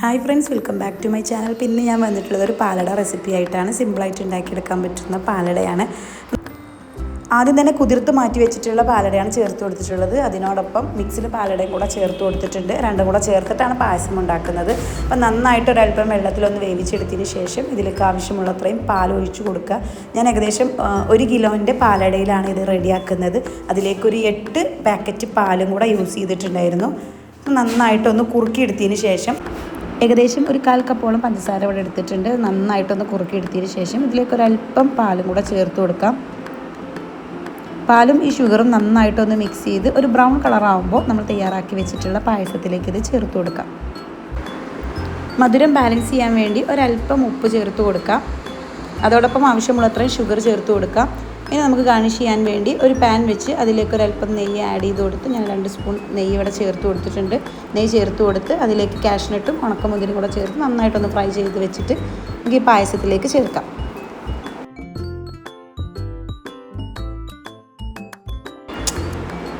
Hi friends welcome back to my channel പിന്നെ ഞാൻ വന്നിട്ടുള്ളത് ഒരു പാലട റെസിപ്പി ആയിട്ടാണ്. സിമ്പിളായിട്ട് ഉണ്ടാക്കിയെടുക്കാൻ പറ്റുന്ന പാലടയാണ്. ആദ്യം തന്നെ കുതിർത്ത് മാറ്റി വെച്ചിട്ടുള്ള പാലടയാണ് ചേർത്ത് കൊടുത്തിട്ടുള്ളത്. അതിനോടൊപ്പം മിക്സിൽ പാലടയും കൂടെ ചേർത്ത് കൊടുത്തിട്ടുണ്ട്. രണ്ടും കൂടെ ചേർത്തിട്ടാണ് പായസം ഉണ്ടാക്കുന്നത്. അപ്പം നന്നായിട്ട് ഒരല്പം വെള്ളത്തിലൊന്ന് വേവിച്ചെടുത്തതിന് ശേഷം ഇതിലേക്ക് ആവശ്യമുള്ളത്രയും പാൽ ഒഴിച്ചു കൊടുക്കുക. ഞാൻ ഏകദേശം ഒരു കിലോന്റെ പാലടയിലാണ് ഇത് റെഡിയാക്കുന്നത്. അതിലേക്കൊരു എട്ട് പാക്കറ്റ് പാലും കൂടെ യൂസ് ചെയ്തിട്ടുണ്ടായിരുന്നു. നന്നായിട്ടൊന്ന് കുറുക്കിയെടുത്തതിന് ശേഷം ഏകദേശം ഒരു കാൽ കപ്പോളം പഞ്ചസാര ഇവിടെ എടുത്തിട്ടുണ്ട്. നന്നായിട്ടൊന്ന് കുറുക്കി എടുത്തതിന് ശേഷം ഇതിലേക്ക് ഒരല്പം പാലും കൂടെ ചേർത്ത് കൊടുക്കാം. പാലും ഈ ഷുഗറും നന്നായിട്ടൊന്ന് മിക്സ് ചെയ്ത് ഒരു ബ്രൗൺ കളറാകുമ്പോൾ നമ്മൾ തയ്യാറാക്കി വെച്ചിട്ടുള്ള പായസത്തിലേക്ക് ഇത് ചേർത്ത് കൊടുക്കാം. മധുരം ബാലൻസ് ചെയ്യാൻ വേണ്ടി ഒരല്പം ഉപ്പ് ചേർത്ത് കൊടുക്കാം. അതോടൊപ്പം ആവശ്യമുള്ളത്രയും ഷുഗർ ചേർത്ത് കൊടുക്കാം. ഇനി നമുക്ക് ഗാർണിഷ് ചെയ്യാൻ വേണ്ടി ഒരു പാൻ വെച്ച് അതിലേക്ക് ഒരു അല്പം നെയ്യ് ആഡ് ചെയ്ത് കൊടുത്ത് ഞാൻ രണ്ട് സ്പൂൺ നെയ്യ് ഇവിടെ ചേർത്ത് കൊടുത്തിട്ടുണ്ട്. നെയ്യ് ചേർത്ത് കൊടുത്ത് അതിലേക്ക് കാഷ്നട്ടും ഉണക്കമുന്തിരിയും കൂടെ ചേർത്ത് നന്നായിട്ടൊന്ന് ഫ്രൈ ചെയ്ത് വെച്ചിട്ട് നമുക്ക് ഈ പായസത്തിലേക്ക് ചേർക്കാം.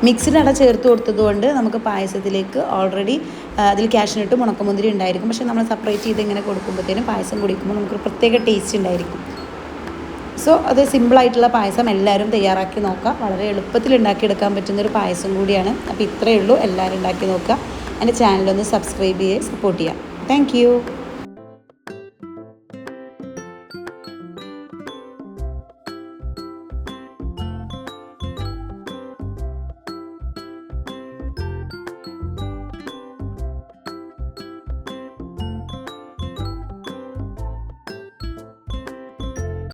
മിക്സിഡ് അട ചേർത്ത് കൊടുത്തതുകൊണ്ട് നമുക്ക് പായസത്തിലേക്ക് ഓൾറെഡി അതിൽ കാഷ്നട്ടും ഉണക്കമുന്തിരി ഉണ്ടായിരിക്കും. പക്ഷേ നമ്മൾ സെപ്പറേറ്റ് ചെയ്ത് ഇങ്ങനെ കൊടുക്കുമ്പോഴത്തേനും പായസം കുടിക്കുമ്പോൾ നമുക്കൊരു പ്രത്യേക ടേസ്റ്റ് ഉണ്ടായിരിക്കും. സോ അത് സിമ്പിളായിട്ടുള്ള പായസം എല്ലാവരും തയ്യാറാക്കി നോക്കുക. വളരെ എളുപ്പത്തിൽ ഉണ്ടാക്കിയെടുക്കാൻ പറ്റുന്നൊരു പായസം കൂടിയാണ്. അപ്പോൾ ഇത്രയേ ഉള്ളൂ. എല്ലാവരും ഉണ്ടാക്കി നോക്കുക. എന്റെ ചാനലൊന്ന് സബ്സ്ക്രൈബ് ചെയ്യുക സപ്പോർട്ട് ചെയ്യുക. താങ്ക്